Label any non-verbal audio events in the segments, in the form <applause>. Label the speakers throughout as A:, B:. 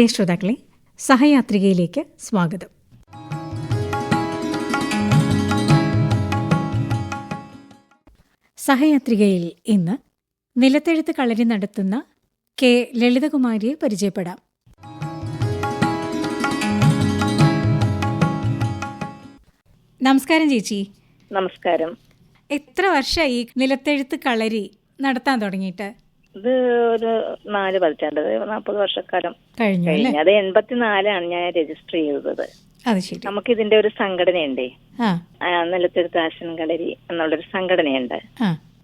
A: പ്രിയ ശ്രോതാക്കളെ സഹയാത്രികയിലേക്ക് സ്വാഗതം. സഹയാത്രികയിൽ ഇന്ന് നിലത്തെഴുത്ത് കളരി നടത്തുന്ന കെ ലളിതകുമാരിയെ പരിചയപ്പെടാം. നമസ്കാരം ചേച്ചി.
B: നമസ്കാരം.
A: എത്ര വർഷമായി ഈ നിലത്തെഴുത്ത് കളരി നടത്താൻ തുടങ്ങിയിട്ട്?
B: ഇത് ഒരു നാല് പതിറ്റാണ്ട് നാൽപ്പത് വർഷക്കാലം.
A: കഴിഞ്ഞു
B: അത് എൺപത്തിനാലാണ് ഞാൻ രജിസ്റ്റർ ചെയ്തത്. നമുക്ക് ഇതിന്റെ ഒരു സംഘടനയുണ്ടേ. ആശൻ കളരി എന്നുള്ളൊരു സംഘടനയുണ്ട്.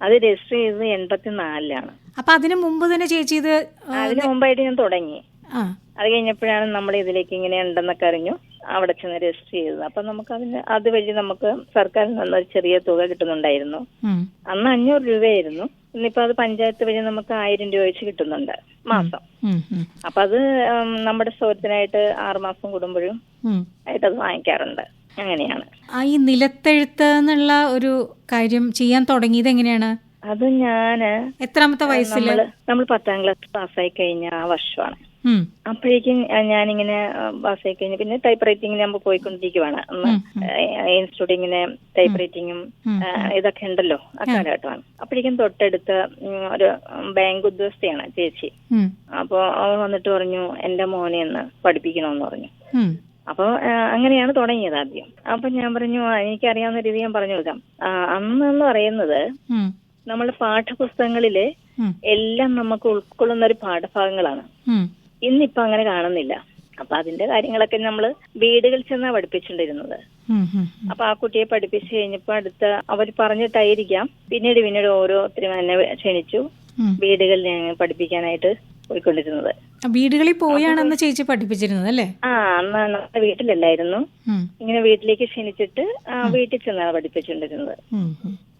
B: അത് രജിസ്റ്റർ ചെയ്തത് എൺപത്തിനാലിലാണ്.
A: അപ്പൊ അതിനു മുമ്പ് തന്നെ ചേച്ചി ഇത്
B: അതിനു മുമ്പായിട്ട് ഞാൻ തുടങ്ങി. അത് കഴിഞ്ഞപ്പോഴാണ് നമ്മൾ ഇതിലേക്ക് ഇങ്ങനെ ഉണ്ടെന്നൊക്കെ അറിഞ്ഞു. അവിടെ ചെന്ന് രജിസ്റ്റർ ചെയ്തത് അപ്പൊ നമുക്ക് അതിന് അതുവഴി നമുക്ക് സർക്കാരിൽ നിന്ന് ഒരു ചെറിയ തുക കിട്ടുന്നുണ്ടായിരുന്നു. അന്ന് അഞ്ഞൂറ് രൂപയായിരുന്നു. ഇന്നിപ്പോ അത് പഞ്ചായത്ത് വഴി നമുക്ക് ആയിരം രൂപ വെച്ച് കിട്ടുന്നുണ്ട് മാസം. അപ്പൊ അത് നമ്മുടെ സൗകര്യത്തിനായിട്ട് ആറുമാസം കൂടുമ്പോഴും. ആയിട്ട് അത് വാങ്ങിക്കാറുണ്ട്. അങ്ങനെയാണ്.
A: ആ ഈ നിലത്തെഴുത്ത് എന്നുള്ള ഒരു കാര്യം ചെയ്യാൻ തുടങ്ങിയത് എങ്ങനെയാണ്?
B: അത് ഞാൻ
A: എത്രാമത്തെ വയസ്സിൽ
B: നമ്മൾ പത്താം ക്ലാസ് പാസ്സായി കഴിഞ്ഞ ആ വർഷമാണ്. അപ്പോഴേക്കും ഞാനിങ്ങനെ പാസ്സായി കഴിഞ്ഞു പിന്നെ ടൈപ്പ് റൈറ്റിംഗിന് നമ്മൾ പോയിക്കൊണ്ടിരിക്കുവാണ്. ഇൻസ്റ്റിറ്റ്യൂട്ട് ഇങ്ങനെ ടൈപ്പ് റൈറ്റിങ്ങും ഇതൊക്കെ ഉണ്ടല്ലോ ആ കാലഘട്ടമാണ്. അപ്പോഴേക്കും തൊട്ടടുത്ത ഒരു ബാങ്ക് ഉദ്യോഗസ്ഥയാണ് ചേച്ചി.
A: അപ്പോ
B: അപ്പോൾ അവൾ വന്നിട്ട് പറഞ്ഞു എന്റെ മോനെ ഒന്ന് പഠിപ്പിക്കണമെന്ന് പറഞ്ഞു.
A: അപ്പൊ
B: അപ്പോൾ അങ്ങനെയാണ് തുടങ്ങിയത് ആദ്യം. അപ്പൊ ഞാൻ പറഞ്ഞു "ആ, എനിക്കറിയാവുന്ന രീതി ഞാൻ പറഞ്ഞു കൊടുക്കാം. അന്ന് അന്നെന്ന് പറയുന്നത്
A: നമ്മുടെ
B: നമ്മൾ
A: പാഠപുസ്തകങ്ങളിൽ
B: എല്ലാം നമുക്ക് ഉൾക്കൊള്ളുന്ന ഒരു പാഠഭാഗങ്ങളാണ്. ഇന്നിപ്പോ അങ്ങനെ കാണുന്നില്ല. അപ്പൊ അതിന്റെ കാര്യങ്ങളൊക്കെ നമ്മൾ വീടുകളിൽ ചെന്നാ
A: പഠിപ്പിച്ചിട്ടുണ്ടിരുന്നത്
B: അപ്പൊ ആ കുട്ടിയെ പഠിപ്പിച്ചു കഴിഞ്ഞപ്പോ അടുത്ത അവർ പറഞ്ഞിട്ടായിരിക്കാം. പിന്നീട് പിന്നീട് ഓരോരുത്തരും എന്നെ ക്ഷണിച്ചു വീടുകളിൽ ഞങ്ങൾ പഠിപ്പിക്കാനായിട്ട് പോയിക്കൊണ്ടിരുന്നത്.
A: വീടുകളിൽ പോയാണെന്ന് ചേച്ചി പഠിപ്പിച്ചിരുന്നത് അല്ലേ?
B: ആ അന്ന് നമ്മുടെ വീട്ടിലല്ലായിരുന്നു ഇങ്ങനെ വീട്ടിലേക്ക് ക്ഷണിച്ചിട്ട് വീട്ടിൽ ചെന്നാണ്
A: ഉം.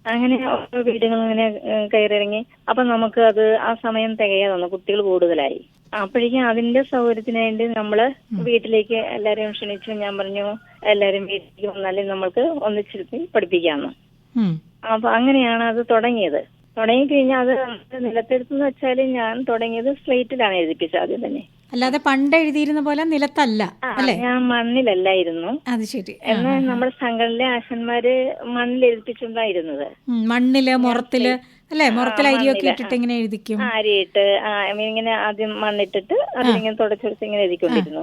B: അങ്ങനെ ഓരോ വീടുകൾ ഇങ്ങനെ ഏഹ്, കയറിയിറങ്ങി. അപ്പൊ നമുക്ക് അത് ആ സമയം തികയാതെ വന്നു. കുട്ടികൾ കൂടുതലായി. അപ്പോഴേക്കും അതിന്റെ സൗകര്യത്തിന് വേണ്ടി നമ്മൾ വീട്ടിലേക്ക് എല്ലാരെയും ക്ഷണിച്ചു. ഞാൻ പറഞ്ഞു എല്ലാരും വീട്ടിലേക്ക് വന്നാലേ നമ്മൾക്ക് ഒന്നിച്ചിരുത്തി പഠിപ്പിക്കാമെന്ന്
A: ഉം,
B: അപ്പൊ അങ്ങനെയാണ് അത് തുടങ്ങിയത്. തുടങ്ങി കഴിഞ്ഞാൽ അത് നിലത്തെടുത്ത് വെച്ചാൽ ഞാൻ തുടങ്ങിയത് സ്ലേറ്റിലാണ് എഴുതിപ്പിച്ചത് ആദ്യം തന്നെ.
A: അല്ലാതെ പണ്ട് എഴുതിയിരുന്ന പോലെ നിലത്തല്ല അല്ലേ?
B: ഞാൻ മണ്ണിലല്ലായിരുന്നു.
A: അത് ശരി.
B: എന്നാൽ നമ്മുടെ സംഘടനയിലെ ആശന്മാര് മണ്ണിൽ
A: എഴുതിപ്പിച്ചുണ്ടായിരുന്നത് മണ്ണിൽ മുറത്തിൽ അല്ലേ? മുറത്തിൽ അരിയൊക്കെ ഇട്ടിട്ട് ഇങ്ങനെ എഴുതിക്കും
B: അരിയിട്ട് ഇങ്ങനെ ആദ്യം മണ്ണിട്ടിട്ട് അതിലിങ്ങനെ തുടച്ചെടുത്ത് ഇങ്ങനെ എഴുതിക്കൊണ്ടിരുന്നു.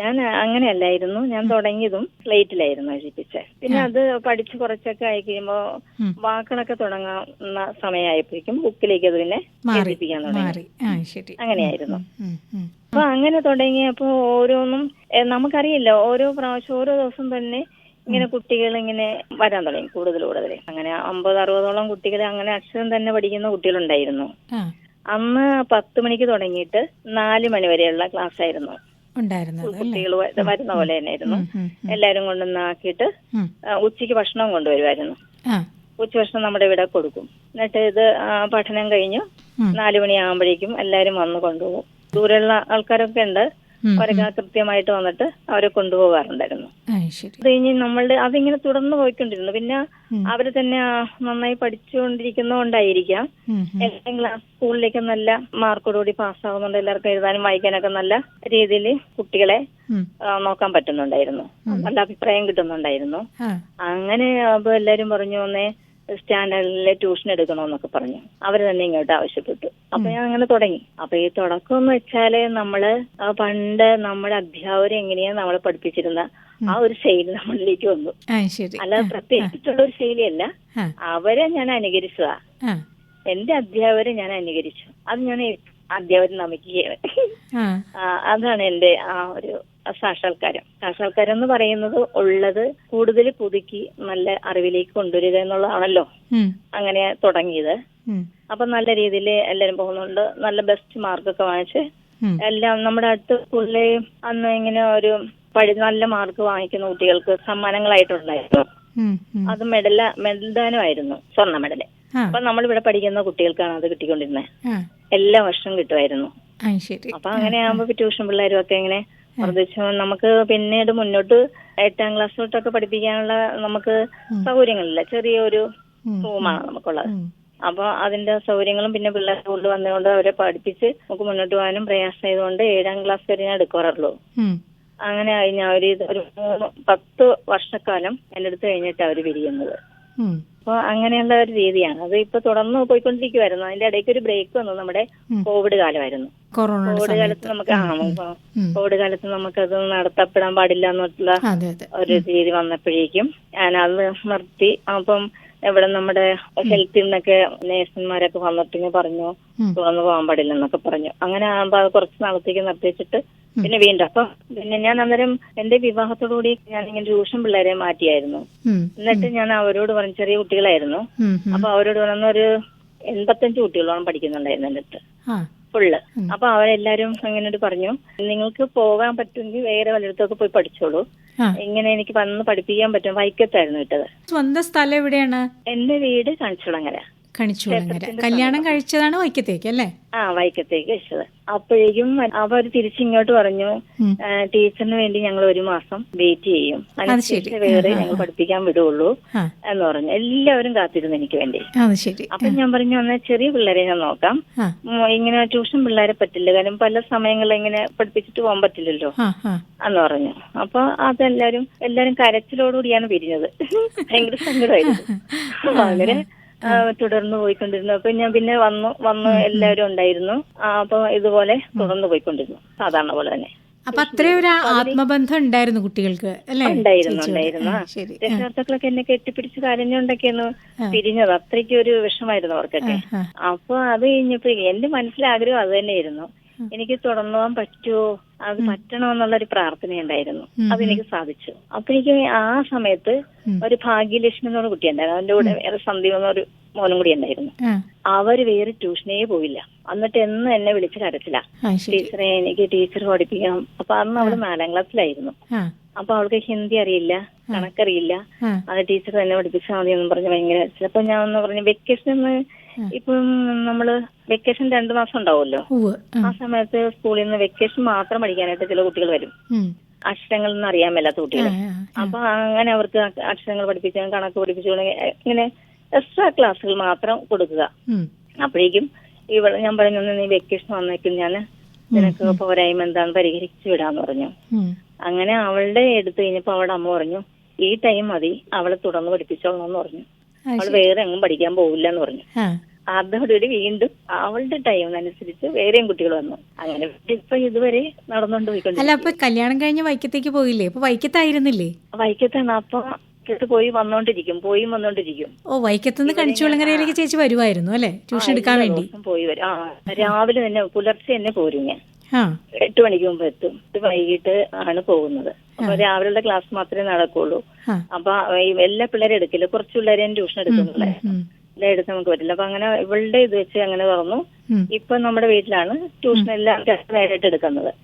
B: ഞാൻ അങ്ങനെയല്ലായിരുന്നു. ഞാൻ തുടങ്ങിയതും സ്ലേറ്റിലായിരുന്നു എഴുതിപ്പിച്ചത് പിന്നെ അത് പഠിച്ച് കുറച്ചൊക്കെ ആയി കഴിയുമ്പോ. വാക്കുകളൊക്കെ തുടങ്ങുന്ന സമയമായപ്പോഴേക്കും ബുക്കിലേക്ക് അത് പിന്നെ എഴുതിപ്പിക്കാൻ തുടങ്ങി. അങ്ങനെയായിരുന്നു. അപ്പൊ അങ്ങനെ തുടങ്ങിയപ്പോ ഓരോന്നും നമുക്കറിയില്ല. ഓരോ പ്രാവശ്യം ഓരോ ദിവസം തന്നെ ഇങ്ങനെ കുട്ടികൾ ഇങ്ങനെ വരാൻ തുടങ്ങി കൂടുതൽ കൂടുതൽ. അങ്ങനെ അമ്പത് അറുപതോളം കുട്ടികൾ അങ്ങനെ അക്ഷരം തന്നെ പഠിക്കുന്ന കുട്ടികളുണ്ടായിരുന്നു.
A: ഉണ്ടായിരുന്നു
B: അന്ന് പത്ത് മണിക്ക് തുടങ്ങിയിട്ട് നാല് മണി വരെയുള്ള ക്ലാസ് ആയിരുന്നു കുട്ടികൾ വരുന്ന പോലെ തന്നെയായിരുന്നു. എല്ലാരും കൊണ്ടുവന്നാക്കിയിട്ട് ഉച്ചയ്ക്ക് ഭക്ഷണം കൊണ്ടുവരുമായിരുന്നു ഉച്ചഭക്ഷണം നമ്മുടെ ഇവിടെ കൊടുക്കും. എന്നിട്ട് ഇത് പഠനം കഴിഞ്ഞു. നാലു മണിയാകുമ്പോഴേക്കും എല്ലാരും വന്ന് കൊണ്ടുപോകും. ദൂരെയുള്ള ആൾക്കാരൊക്കെ ഉണ്ട്. അവരൊക്കെ കൃത്യമായിട്ട് വന്നിട്ട് അവരെ കൊണ്ടുപോകാറുണ്ടായിരുന്നു. അത് കഴിഞ്ഞ് നമ്മളുടെ അതിങ്ങനെ തുടർന്ന് പോയിക്കൊണ്ടിരുന്നു. പിന്നെ. അവർ തന്നെ നന്നായി പഠിച്ചുകൊണ്ടിരിക്കുന്നതുകൊണ്ടായിരിക്കാം എല്ലാം ക്ലാസ് സ്കൂളിലേക്ക് നല്ല മാർക്കോടുകൂടി പാസ്സാവുന്നുണ്ട്. എല്ലാവർക്കും എഴുതാനും വായിക്കാനൊക്കെ നല്ല രീതിയിൽ കുട്ടികളെ നോക്കാൻ പറ്റുന്നുണ്ടായിരുന്നു. നല്ല അഭിപ്രായം കിട്ടുന്നുണ്ടായിരുന്നു. അങ്ങനെ അപ്പൊ എല്ലാരും പറഞ്ഞു ഒന്നേ സ്റ്റാൻഡേർഡിലെ ട്യൂഷൻ എടുക്കണമെന്നൊക്കെ പറഞ്ഞു. അവർ തന്നെ ഇങ്ങോട്ട് ആവശ്യപ്പെട്ടു. അപ്പൊ ഞാൻ അങ്ങനെ തുടങ്ങി. അപ്പൊ ഈ തുടക്കം എന്ന് വെച്ചാൽ നമ്മൾ പണ്ട് നമ്മുടെ അധ്യാപകർ എങ്ങനെയാ നമ്മളെ പഠിപ്പിച്ചിരുന്ന ആ ഒരു ശൈലി നമ്മളിലേക്ക് വന്നു.
A: അല്ല
B: അല്ലാതെ പ്രത്യേകിച്ചുള്ള ഒരു ശൈലിയല്ല. അവരെ ഞാൻ അനുകരിച്ചതാ.
A: ആ.
B: എന്റെ അധ്യാപകരെ ഞാൻ അനുകരിച്ചു. അത് ഞാൻ അധ്യാപകർ നമിക്കുകയാണ്. അതാണ് എന്റെ ആ ഒരു സാക്ഷാത്കാരം. സാക്ഷാത്കാരം എന്ന് പറയുന്നത് ഉള്ളത് കൂടുതൽ പുതുക്കി നല്ല അറിവിലേക്ക് കൊണ്ടുവരിക എന്നുള്ളതാണല്ലോ. അങ്ങനെ തുടങ്ങിയത്. അപ്പൊ നല്ല രീതിയിൽ എല്ലാരും പോകുന്നുണ്ട്. നല്ല ബെസ്റ്റ് മാർക്കൊക്കെ വാങ്ങിച്ച്. എല്ലാം നമ്മുടെ അടുത്ത് സ്കൂളിലെ അന്ന് ഇങ്ങനെ ഒരു പഴി നല്ല മാർക്ക് വാങ്ങിക്കുന്ന കുട്ടികൾക്ക് സമ്മാനങ്ങളായിട്ടുണ്ടായിരുന്നു. അത് മെഡല മെഡൽ ദാനമായിരുന്നു സ്വർണ
A: മെഡൽ.
B: അപ്പൊ നമ്മളിവിടെ പഠിക്കുന്ന കുട്ടികൾക്കാണ് അത് കിട്ടിക്കൊണ്ടിരുന്നത്. എല്ലാ വർഷവും കിട്ടുമായിരുന്നു. അപ്പൊ അങ്ങനെ ആകുമ്പോ ട്യൂഷൻ പിള്ളേരും ഒക്കെ ഇങ്ങനെ വർദ്ധിച്ചു നമുക്ക് പിന്നീട് മുന്നോട്ട് എട്ടാം ക്ലാസ് തൊട്ടൊക്കെ പഠിപ്പിക്കാനുള്ള നമുക്ക് സൗകര്യങ്ങളില്ല. ചെറിയൊരു. റൂമാണ് നമുക്കുള്ളത്. അപ്പൊ അതിന്റെ സൗകര്യങ്ങളും പിന്നെ പിള്ളേരെ കൊണ്ട് വന്നുകൊണ്ട് അവരെ പഠിപ്പിച്ച് നമുക്ക് മുന്നോട്ട് പോകാനും പ്രയാസമായതുകൊണ്ട് ഏഴാം ക്ലാസ് വരെ ഞാൻ എടുക്കാറുള്ളൂ. അങ്ങനെ കഴിഞ്ഞ ഒരു ഒരു മൂന്ന് പത്ത് വർഷക്കാലം എന്റെ അടുത്ത് കഴിഞ്ഞിട്ട് അവർ പിരിയുന്നത്.
A: ഉം.
B: അപ്പൊ അങ്ങനെയുള്ള ഒരു രീതിയാണ്. അത് ഇപ്പൊ തുടർന്ന് പോയിക്കൊണ്ടിരിക്കുവായിരുന്നു. അതിന്റെ ഇടയ്ക്ക് ഒരു ബ്രേക്ക് വന്നു. നമ്മുടെ കോവിഡ് കാലമായിരുന്നു. കോവിഡ് കാലത്ത് നമുക്ക് ആ കോവിഡ് കാലത്ത് നമുക്കത് നടത്തപ്പെടാൻ പാടില്ല എന്നുള്ള
A: അതെ അതെ.
B: ഒരു രീതി വന്നപ്പോഴേക്കും ഞാൻ അത് നിർത്തി. അപ്പം ഇവിടെ നമ്മുടെ ഹെൽത്തിൽ നിന്നൊക്കെ നേഴ്സുമാരൊക്കെ വന്നിട്ട് പറഞ്ഞു. തുറന്നു പോകാൻ പാടില്ല എന്നൊക്കെ പറഞ്ഞു. അങ്ങനെ ആകുമ്പോ അത് കുറച്ച് നാളത്തേക്ക് നിർത്തിച്ചിട്ട് പിന്നെ വീണ്ടും. അപ്പൊ പിന്നെ ഞാൻ അന്നേരം എന്റെ വിവാഹത്തോടുകൂടി ഞാൻ ഇങ്ങനെ ട്യൂഷൻ പിള്ളേരെ മാറ്റിയായിരുന്നു. എന്നിട്ട് ഞാൻ അവരോട് പറഞ്ഞു ചെറിയ കുട്ടികളായിരുന്നു. അപ്പൊ അവരോട് പറഞ്ഞ ഒരു എൺപത്തഞ്ച് കുട്ടികളോളം പഠിക്കുന്നുണ്ടായിരുന്നു എന്റെ അടുത്ത്. ഫുള്ള്. അപ്പൊ അവരെല്ലാരും അങ്ങനെ പറഞ്ഞു നിങ്ങൾക്ക് പോകാൻ പറ്റുമെങ്കിൽ വേറെ വല്ലയിടത്തൊക്കെ പോയി പഠിച്ചോളൂ.
A: ആ.
B: ഇങ്ങനെ എനിക്ക് വന്ന് പഠിപ്പിക്കാൻ പറ്റും? വൈക്കത്തായിരുന്നു വിട്ടത്.
A: സ്വന്തം സ്ഥലം എവിടെയാണ്?
B: എന്റെ വീട് കാണിച്ചുളങ്ങര
A: കണിച്ചുകുളങ്ങര കല്യാണം കഴിച്ചതാണ് വൈക്കത്തേക്ക് അല്ലേ?
B: ആ വൈക്കത്തേക്ക് കഴിച്ചത്. അപ്പോഴേക്കും അവർ തിരിച്ചിങ്ങോട്ട് പറഞ്ഞു
A: ഉം.
B: "ആ, ടീച്ചറിന് വേണ്ടി ഞങ്ങൾ ഒരു മാസം വെയിറ്റ് ചെയ്യും. അതിനുശേഷം വേറെ ഞങ്ങൾ പഠിപ്പിക്കാൻ വിടുള്ളൂ എന്ന് പറഞ്ഞു. എല്ലാവരും കാത്തിരുന്നു എനിക്ക് വേണ്ടി. അപ്പൊ ഞാൻ പറഞ്ഞു എന്നാൽ ചെറിയ പിള്ളേരെ ഞാൻ നോക്കാം. ഇങ്ങനെ ട്യൂഷൻ പിള്ളേരെ പറ്റില്ല. കാരണം പല സമയങ്ങളിൽ ഇങ്ങനെ പഠിപ്പിച്ചിട്ട് പോകാൻ പറ്റില്ലല്ലോ. എന്ന് പറഞ്ഞു. അപ്പൊ അതെല്ലാരും എല്ലാരും കരച്ചിലോടുകൂടിയാണ് പിരിഞ്ഞത്. <laughs> ഭയങ്കര സങ്കടമായിരുന്നു. അങ്ങനെ തുടർന്ന് പോയിക്കൊണ്ടിരുന്നു. അപ്പൊ ഞാൻ പിന്നെ വന്നു വന്ന് എല്ലാവരും ഉണ്ടായിരുന്നു. അപ്പൊ ഇതുപോലെ തുടർന്ന് പോയിക്കൊണ്ടിരുന്നു. സാധാരണ പോലെ തന്നെ.
A: അപ്പൊ അത്രയും ഒരു ആത്മബന്ധം ഉണ്ടായിരുന്നു കുട്ടികൾക്ക് അല്ലേ?
B: ഉണ്ടായിരുന്നു ഉണ്ടായിരുന്നു. രക്ഷകർത്താക്കളൊക്കെ എന്നെ കെട്ടിപ്പിടിച്ച് കരഞ്ഞുകൊണ്ടൊക്കെയാണ് പിരിഞ്ഞത്. അത്രയ്ക്ക് ഒരു വിഷമായിരുന്നു അവർക്കൊക്കെ. അപ്പൊ അത് കഴിഞ്ഞപ്പോ എന്റെ മനസ്സിലാഗ്രഹം അത് തന്നെയായിരുന്നു. എനിക്ക് തുടർന്നു പോകാൻ പറ്റുമോ അത് പറ്റണമെന്നുള്ള ഒരു പ്രാർത്ഥനയുണ്ടായിരുന്നു. അതെനിക്ക് സാധിച്ചു. അപ്പൊ എനിക്ക് ആ സമയത്ത് ഒരു ഭാഗ്യലക്ഷ്മി എന്നൊരു കുട്ടി ഉണ്ടായിരുന്നു. അവന്റെ കൂടെ വേറെ സന്ദീപ് എന്നൊരു മോനും കൂടി ഉണ്ടായിരുന്നു. അവർ വേറെ ട്യൂഷനേ പോയില്ല. എന്നിട്ട് എന്നും എന്നെ വിളിച്ച് കരച്ചില്ല ടീച്ചറെ എനിക്ക് ടീച്ചർ പഠിപ്പിക്കണം. അപ്പൊ അന്ന് അവൾ നാലാം ക്ലാസ്സിലായിരുന്നു. അപ്പൊ അവൾക്ക് ഹിന്ദി അറിയില്ല കണക്കറിയില്ല. അത് ടീച്ചർ തന്നെ പഠിപ്പിച്ചാൽ മതി എന്ന് പറഞ്ഞ് ഭയങ്കര ചിലപ്പോ ഞാൻ ഒന്ന് പറഞ്ഞു വെക്കേഷൻ ഇപ്പം നമ്മൾ വെക്കേഷൻ രണ്ടു മാസം ഉണ്ടാവുമല്ലോ.
A: ആ,
B: സമയത്ത് സ്കൂളിൽ നിന്ന് വെക്കേഷൻ മാത്രം പഠിക്കാനായിട്ട് ചില കുട്ടികൾ വരും.
A: അക്ഷരങ്ങൾ
B: ഒന്നും അറിയാൻ മേലാത്ത കുട്ടികൾ അപ്പൊ അങ്ങനെ അവർക്ക് അക്ഷരങ്ങൾ പഠിപ്പിച്ചു കണക്ക് പഠിപ്പിച്ചു ഇങ്ങനെ എക്സ്ട്രാ ക്ലാസ്സുകൾ മാത്രം കൊടുക്കുക. അപ്പോഴേക്കും ഇവിടെ ഞാൻ പറഞ്ഞു "ഒന്ന് നീ വെക്കേഷൻ വന്നേക്കും ഞാൻ നിനക്ക് പോരായ്മ എന്താന്ന് പരിഹരിച്ചു വിടാന്ന് പറഞ്ഞു. അങ്ങനെ അവളുടെ എടുത്തു കഴിഞ്ഞപ്പോ അവളുടെ അമ്മ പറഞ്ഞു ഈ ടൈം മതി അവളെ തുടർന്ന് പഠിപ്പിച്ചോളണം എന്ന് പറഞ്ഞു അവൾ വേറെ എങ്ങും പഠിക്കാൻ പോവില്ല എന്ന് പറഞ്ഞു അതോടുകൂടി വീണ്ടും അവളുടെ ടൈം അനുസരിച്ച് വേറെയും കുട്ടികൾ വന്നു. അങ്ങനെ ഇപ്പൊ ഇതുവരെ നടന്നുകൊണ്ട്
A: അല്ല അപ്പൊ കല്യാണം കഴിഞ്ഞ് വൈക്കത്തേക്ക് പോയില്ലേ? അപ്പൊ വൈക്കത്തായിരുന്നില്ലേ?
B: വൈക്കത്താണ്. അപ്പൊ വൈക്കത്ത് പോയി വന്നോണ്ടിരിക്കും പോയി വന്നോണ്ടിരിക്കും.
A: ഓ വൈക്കത്തുനിന്ന് കണിച്ചുകുളങ്ങരയിലേക്ക് ചേച്ചി വരുമായിരുന്നു അല്ലേ? ട്യൂഷൻ എടുക്കാൻ വേണ്ടി.
B: പോയി വരും. ആ രാവിലെ തന്നെ പുലർച്ചെ തന്നെ പോരും ഞാൻ. എട്ട് മണിക്ക് മുമ്പ് എത്തും. വൈകിട്ട് ആണ് പോകുന്നത്. അപ്പൊ രാവിലെയുള്ള ക്ലാസ് മാത്രമേ നടക്കുള്ളൂ. അപ്പൊ എല്ലാ പിള്ളേരും എടുക്കില്ല. കുറച്ച് പിള്ളേരെ ട്യൂഷൻ എടുക്കുന്നുള്ളേ. എടുത്ത് നമുക്ക് പറ്റില്ല. അപ്പൊ അങ്ങനെ ഇവളുടെ ഇത് വെച്ച് അങ്ങനെ തുറന്നു. ഇപ്പൊ നമ്മുടെ വീട്ടിലാണ് ട്യൂഷൻ എല്ലാം ടെസ്റ്റ് നേരിട്ട് എടുക്കുന്നത്.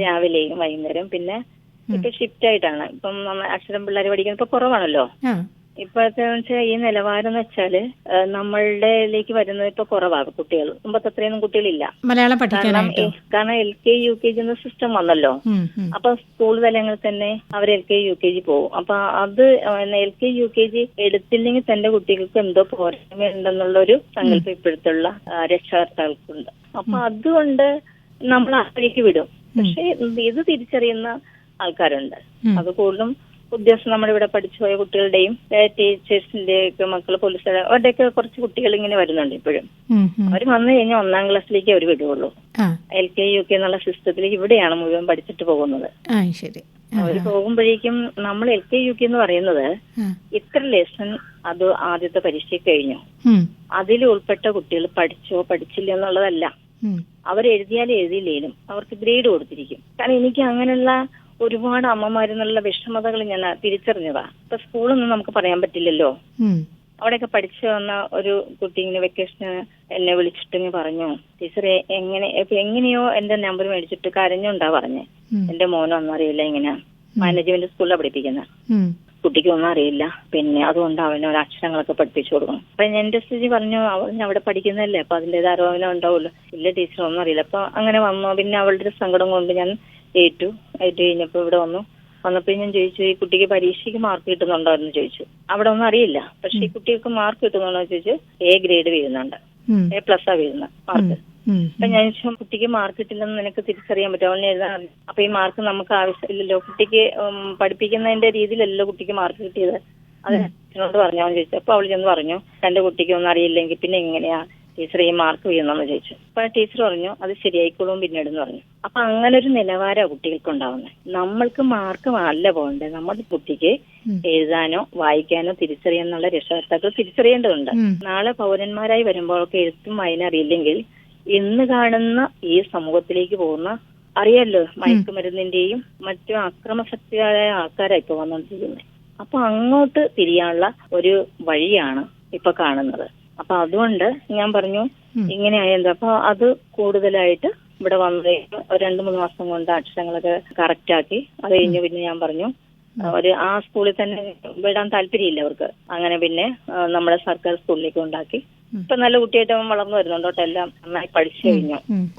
B: രാവിലെയും വൈകുന്നേരം. പിന്നെ ഇപ്പൊ ഷിഫ്റ്റ് ആയിട്ടാണ്. ഇപ്പം അക്ഷരം പിള്ളേർ പഠിക്കുന്നത്. ഇപ്പൊ കുറവാണല്ലോ. ഇപ്പോഴത്തെ വെച്ചാൽ ഈ നിലവാരം എന്ന് വെച്ചാൽ നമ്മളുടെ നമ്മളുടെയിലേക്ക് വരുന്നത് ഇപ്പൊ കുറവാണ് കുട്ടികൾ. മുമ്പത്തെ അത്രയൊന്നും കുട്ടികളില്ല.
A: മലയാളം
B: കാരണം കാരണം L K U K G എന്ന സിസ്റ്റം വന്നല്ലോ. അപ്പൊ സ്കൂൾ തലങ്ങളിൽ തന്നെ അവർ L K U K G പോകും. അപ്പൊ അത് L K U K G എടുത്തില്ലെങ്കിൽ തന്റെ കുട്ടികൾക്ക് എന്തോ പോരായ്മ ഉണ്ടെന്നുള്ള ഒരു സങ്കല്പം ഇപ്പോഴത്തുള്ള രക്ഷകർത്താക്കൾക്കുണ്ട്. അപ്പൊ അതുകൊണ്ട് നമ്മൾ അതിലേക്ക് വിടും. പക്ഷെ ഇത് തിരിച്ചറിയുന്ന ആൾക്കാരുണ്ട്. അത് കൂടുതലും ഉദ്യോഗസ്ഥർ നമ്മുടെ ഇവിടെ പഠിച്ചു പോയ കുട്ടികളുടെയും ടീച്ചേഴ്സിന്റെ ഒക്കെ മക്കൾ പോലീസ് അവരുടെയൊക്കെ കുറച്ച് കുട്ടികൾ ഇങ്ങനെ വരുന്നുണ്ട് ഇപ്പോഴും. അവർ വന്നു കഴിഞ്ഞാൽ ഒന്നാം ക്ലാസ്സിലേക്ക് അവർ വിടുകയുള്ളൂ എൽ കെ യു കെ എന്നുള്ള സിസ്റ്റത്തിൽ ഇവിടെയാണ് മുഴുവൻ പഠിച്ചിട്ട് പോകുന്നത്. അവർ പോകുമ്പോഴേക്കും നമ്മൾ എൽ കെ യു കെ എന്ന് പറയുന്നത്. ഇത്ര ലെസൺ അത് ആദ്യത്തെ പരീക്ഷ കഴിഞ്ഞു. അതിൽ ഉൾപ്പെട്ട കുട്ടികൾ പഠിച്ചോ പഠിച്ചില്ല എന്നുള്ളതല്ല.
A: അവരെഴുതിയാലും
B: അവർ എഴുതിയാലും എഴുതിയില്ലേലും അവർക്ക് ഗ്രേഡ് കൊടുത്തിരിക്കും. കാരണം എനിക്ക് അങ്ങനെയുള്ള ഒരുപാട് അമ്മമാരെന്നുള്ള വിഷമതകൾ ഞാൻ തിരിച്ചറിഞ്ഞതാ. ഇപ്പൊ സ്കൂളൊന്നും നമുക്ക് പറയാൻ പറ്റില്ലല്ലോ. അവിടെയൊക്കെ പഠിച്ചു വന്ന ഒരു കുട്ടി ഇങ്ങനെ വെക്കേഷന് എന്നെ വിളിച്ചിട്ട് പറഞ്ഞു ടീച്ചറെ എങ്ങനെ എങ്ങനെയോ എന്റെ നമ്പർ മേടിച്ചിട്ട് കരഞ്ഞുണ്ടാ പറഞ്ഞേ. എന്റെ മോനൊന്നും അറിയില്ല ഇങ്ങനെ. മാനേജ്മെന്റ് സ്കൂളിലാണ് പഠിപ്പിക്കുന്നത്. കുട്ടിക്ക് ഒന്നും അറിയില്ല. പിന്നെ അതുകൊണ്ട് അവനെ ഒരു അക്ഷരങ്ങളൊക്കെ പഠിപ്പിച്ചു കൊടുക്കണം. അപ്പൊ എന്റെ സ്ഥിതി പറഞ്ഞു അവൻ അവിടെ പഠിക്കുന്നതല്ലേ? അപ്പൊ അതിന്റേതായ അറിവ് ഉണ്ടാവുമല്ലോ. ഇല്ല ടീച്ചർ ഒന്നും അറിയില്ല. അപ്പൊ അങ്ങനെ വന്നു. പിന്നെ അവളുടെ ഒരു സങ്കടം കൊണ്ട് ഞാൻ ഏറ്റു. ഏറ്റു കഴിഞ്ഞപ്പോ ഇവിടെ വന്നു. വന്നപ്പോ ഞാൻ ചോദിച്ചു ഈ കുട്ടിക്ക് പരീക്ഷയ്ക്ക് മാർക്ക് കിട്ടുന്നുണ്ടോ? എന്ന് ചോദിച്ചു. അവിടെ ഒന്നും അറിയില്ല. പക്ഷെ ഈ കുട്ടിക്ക് മാർക്ക് കിട്ടുന്നുണ്ടോ എന്ന് ചോദിച്ചു എ ഗ്രേഡ് വീഴുന്നുണ്ട്. എ പ്ലസ് ആ വീഴുന്നത് മാർക്ക്. അപ്പൊ ഞാൻ ചോദിച്ചു കുട്ടിക്ക് മാർക്ക് കിട്ടില്ലെന്ന് നിനക്ക് തിരിച്ചറിയാൻ പറ്റും അവന് എഴുതാൻ. അപ്പൊ ഈ മാർക്ക് നമുക്ക് ആവശ്യമില്ലല്ലോ. കുട്ടിക്ക് പഠിപ്പിക്കുന്നതിന്റെ രീതിയിലല്ലോ കുട്ടിക്ക് മാർക്ക് കിട്ടിയത്. അത് അച്ഛനോട് പറഞ്ഞാന്ന് ചോദിച്ചു. അപ്പൊ അവൾ ചെന്ന് പറഞ്ഞു തന്റെ കുട്ടിക്ക് ഒന്നും അറിയില്ലെങ്കിൽ പിന്നെ എങ്ങനെയാ? ടീച്ചർ ഈ മാർക്ക് വീഴുന്നെന്ന് ചോദിച്ചു. അപ്പൊ ടീച്ചർ പറഞ്ഞു അത് ശരിയായിക്കോളും പിന്നീട് എന്ന് പറഞ്ഞു. അപ്പൊ അങ്ങനെ ഒരു നിലവാരമാണ് കുട്ടികൾക്ക് ഉണ്ടാവുന്നത് നമ്മൾക്ക് മാർക്ക് അല്ല പോകണ്ടേ. നമ്മുടെ കുട്ടിക്ക് എഴുതാനോ വായിക്കാനോ തിരിച്ചറിയാനുള്ള രക്ഷകർത്താക്കൾ തിരിച്ചറിയേണ്ടതുണ്ട്. നാളെ പൗരന്മാരായി വരുമ്പോഴൊക്കെ എഴുത്തും വായന അറിയില്ലെങ്കിൽ ഇന്ന് കാണുന്ന ഈ സമൂഹത്തിലേക്ക് പോകുന്ന അറിയാലോ മയക്കുമരുന്നിന്റെയും മറ്റു അക്രമശക്തിയായ ആൾക്കാരാണ് ഇപ്പൊ വന്നുകൊണ്ടിരിക്കുന്നത് അപ്പൊ അങ്ങോട്ട് തിരിയാനുള്ള ഒരു വഴിയാണ് ഇപ്പൊ കാണുന്നത്. അപ്പൊ അതുകൊണ്ട് ഞാൻ പറഞ്ഞു. ഇങ്ങനെ ആയത് അപ്പൊ അത് കൂടുതലായിട്ട് ഇവിടെ വന്നു രണ്ടു ഒരു രണ്ട് മൂന്ന് മാസം കൊണ്ട് അക്ഷരങ്ങളൊക്കെ കറക്റ്റ് ആക്കി. അത് കഴിഞ്ഞ് പിന്നെ ഞാൻ പറഞ്ഞു ഒരു ആ സ്കൂളിൽ തന്നെ വിടാൻ താല്പര്യമില്ല അവർക്ക്. അങ്ങനെ പിന്നെ നമ്മുടെ സർക്കാർ സ്കൂളിലേക്ക് ഉണ്ടാക്കി. ഇപ്പൊ നല്ല കുട്ടിയായിട്ട് അവൻ വളർന്നു വരുന്നുണ്ടോട്ടെ എല്ലാം നന്നായി പഠിച്ചു കഴിഞ്ഞു.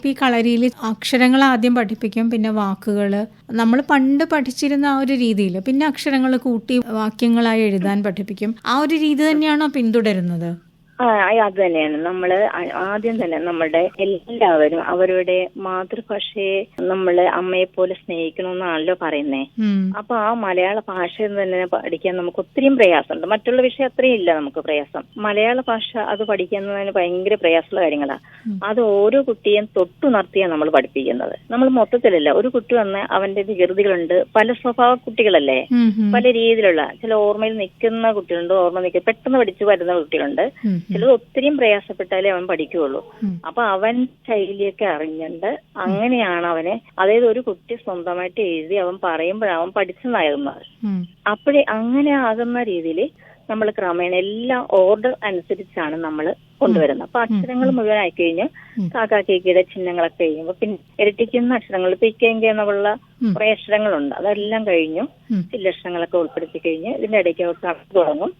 A: ഈ കളരിയിൽ അക്ഷരങ്ങൾ ആദ്യം പഠിപ്പിക്കും പിന്നെ വാക്കുകൾ നമ്മൾ പണ്ട് പഠിച്ചിരുന്ന ആ ഒരു രീതിയിൽ പിന്നെ അക്ഷരങ്ങൾ കൂട്ടി വാക്യങ്ങളായി എഴുതാൻ പഠിപ്പിക്കും. ആ ഒരു രീതി തന്നെയാണോ പിന്തുടരുന്നത്?
B: അത് തന്നെയാണ് നമ്മൾ ആദ്യം തന്നെ നമ്മളുടെ എല്ലാവരും അവരുടെ മാതൃഭാഷയെ നമ്മൾ അമ്മയെ പോലെ സ്നേഹിക്കണമെന്നാണല്ലോ പറയുന്നേ. അപ്പൊ ആ മലയാള ഭാഷ തന്നെ പഠിക്കാൻ നമുക്ക് ഒത്തിരിയും പ്രയാസമുണ്ട്. മറ്റുള്ള വിഷയം അത്രയും ഇല്ല നമുക്ക് പ്രയാസം. മലയാള ഭാഷ അത് പഠിക്കുന്നതിന് ഭയങ്കര പ്രയാസമുള്ള കാര്യങ്ങളാണ് അത് ഓരോ കുട്ടിയും തൊട്ടുണർത്തിയാണ് നമ്മൾ പഠിപ്പിക്കുന്നത്. നമ്മൾ മൊത്തത്തിലല്ല ഒരു കുട്ടി വന്ന് അവന്റെ വികൃതികളുണ്ട്. പല സ്വഭാവ കുട്ടികളല്ലേ. പല രീതിയിലുള്ള ചില ഓർമ്മയിൽ നിൽക്കുന്ന കുട്ടികളുണ്ട് ഓർമ്മ നിൽക്കുക പെട്ടെന്ന് പഠിച്ചു വരുന്ന കുട്ടികളുണ്ട്. ചിലത് ഒത്തിരിയും പ്രയാസപ്പെട്ടാലേ അവൻ പഠിക്കുകയുള്ളൂ. അപ്പൊ അവൻ ശൈലിയൊക്കെ അറിഞ്ഞിട്ട് അങ്ങനെയാണ് അവനെ അതായത് ഒരു കുട്ടി സ്വന്തമായിട്ട് എഴുതി അവൻ പറയുമ്പോഴാണ് അവൻ പഠിച്ചതാകുന്നത്
A: ഉം.
B: അപ്പോഴേ അങ്ങനെ ആകുന്ന രീതിയിൽ നമ്മൾ ക്രമേണ എല്ലാം ഓർഡർ അനുസരിച്ചാണ് നമ്മൾ കൊണ്ടുവരുന്നത് അപ്പൊ അക്ഷരങ്ങൾ മുഴുവൻ കഴിഞ്ഞ്
A: കാക്ക
B: കാക്കാ കേക്കിയുടെ ചിഹ്നങ്ങളൊക്കെ കഴിയുമ്പോൾ പിന്നെ ഇരട്ടിക്കുന്ന അക്ഷരങ്ങൾ പിക്കേങ്ക എന്നുള്ള. കുറെ അക്ഷരങ്ങളുണ്ട്. അതെല്ലാം കഴിഞ്ഞു
A: ചില
B: ചില്ലക്ഷരങ്ങളൊക്കെ ഉൾപ്പെടുത്തി കഴിഞ്ഞ് ഇതിന്റെ ഇടയ്ക്ക് കണക്ക് തുടങ്ങും.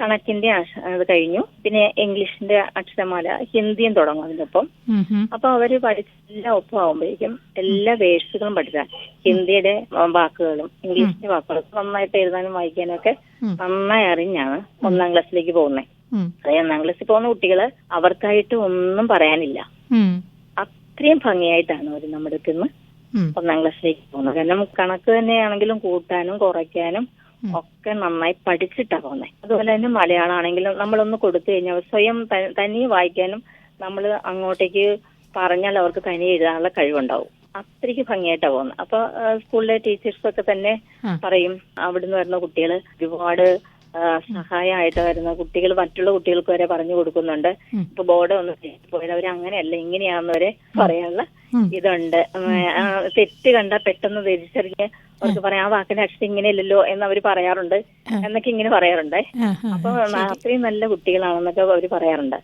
B: കണക്കിന്റെ അത് കഴിഞ്ഞു. പിന്നെ ഇംഗ്ലീഷിന്റെ അക്ഷരമാല ഹിന്ദിയും തുടങ്ങും അതിനൊപ്പം. അപ്പൊ അവർ പഠിച്ച ഒപ്പം ആവുമ്പോഴേക്കും എല്ലാ വേഴ്സുകളും പഠിച്ചാൽ ഹിന്ദിയുടെ വാക്കുകളും ഇംഗ്ലീഷിന്റെ വാക്കുകളും നന്നായിട്ട് എഴുതാനും വായിക്കാനും ഒക്കെ നന്നായി അറിഞ്ഞാണ് ഒന്നാം ക്ലാസ്സിലേക്ക് പോകുന്നത് ഒന്നാം ക്ലാസ്സിൽ പോകുന്ന കുട്ടികൾ അവർക്കായിട്ട് ഒന്നും പറയാനില്ല. അത്രയും ഭംഗിയായിട്ടാണ് അവർ നമ്മുടെ അടുത്ത് നിന്ന്
A: ഉം.
B: ഒന്നാം ക്ലാസ്സിലേക്ക് പോകുന്നത്. കാരണം കണക്ക് തന്നെയാണെങ്കിലും കൂട്ടാനും കുറയ്ക്കാനും ഒക്കെ നന്നായി പഠിച്ചിട്ടാ പോകുന്നത് അതുപോലെ തന്നെ മലയാളം ആണെങ്കിലും നമ്മളൊന്ന് കൊടുത്തു കഴിഞ്ഞാൽ സ്വയം തനിയെ വായിക്കാനും നമ്മൾ അങ്ങോട്ടേക്ക് പറഞ്ഞാൽ അവർക്ക് തനിയെ എഴുതാനുള്ള കഴിവുണ്ടാവും. അത്രയ്ക്ക് ഭംഗിയായിട്ടാ പോകുന്നത് അപ്പൊ സ്കൂളിലെ ടീച്ചേഴ്സ് ഒക്കെ തന്നെ പറയും അവിടുന്ന് വരുന്ന കുട്ടികൾ ഒരുപാട് സഹായമായിട്ട് വരുന്ന കുട്ടികൾ മറ്റുള്ള കുട്ടികൾക്ക് വരെ പറഞ്ഞു കൊടുക്കുന്നുണ്ട്. ഇപ്പൊ ബോർഡ് ഒന്ന് പോയത് അവർ അങ്ങനെയല്ല ഇങ്ങനെയാണെന്ന് വരെ പറയാനുള്ള ഇതുണ്ട്. തെറ്റ് കണ്ട പെട്ടെന്ന് തിരിച്ചറിഞ്ഞ് അവർക്ക് പറയാം ആ വാക്കിന്റെ അക്ഷരം ഇങ്ങനെയല്ലല്ലോ എന്ന് അവർ പറയാറുണ്ട് എന്നൊക്കെ ഇങ്ങനെ പറയാറുണ്ട്. അപ്പൊ അത്രയും നല്ല കുട്ടികളാണെന്നൊക്കെ അവർ പറയാറുണ്ട്.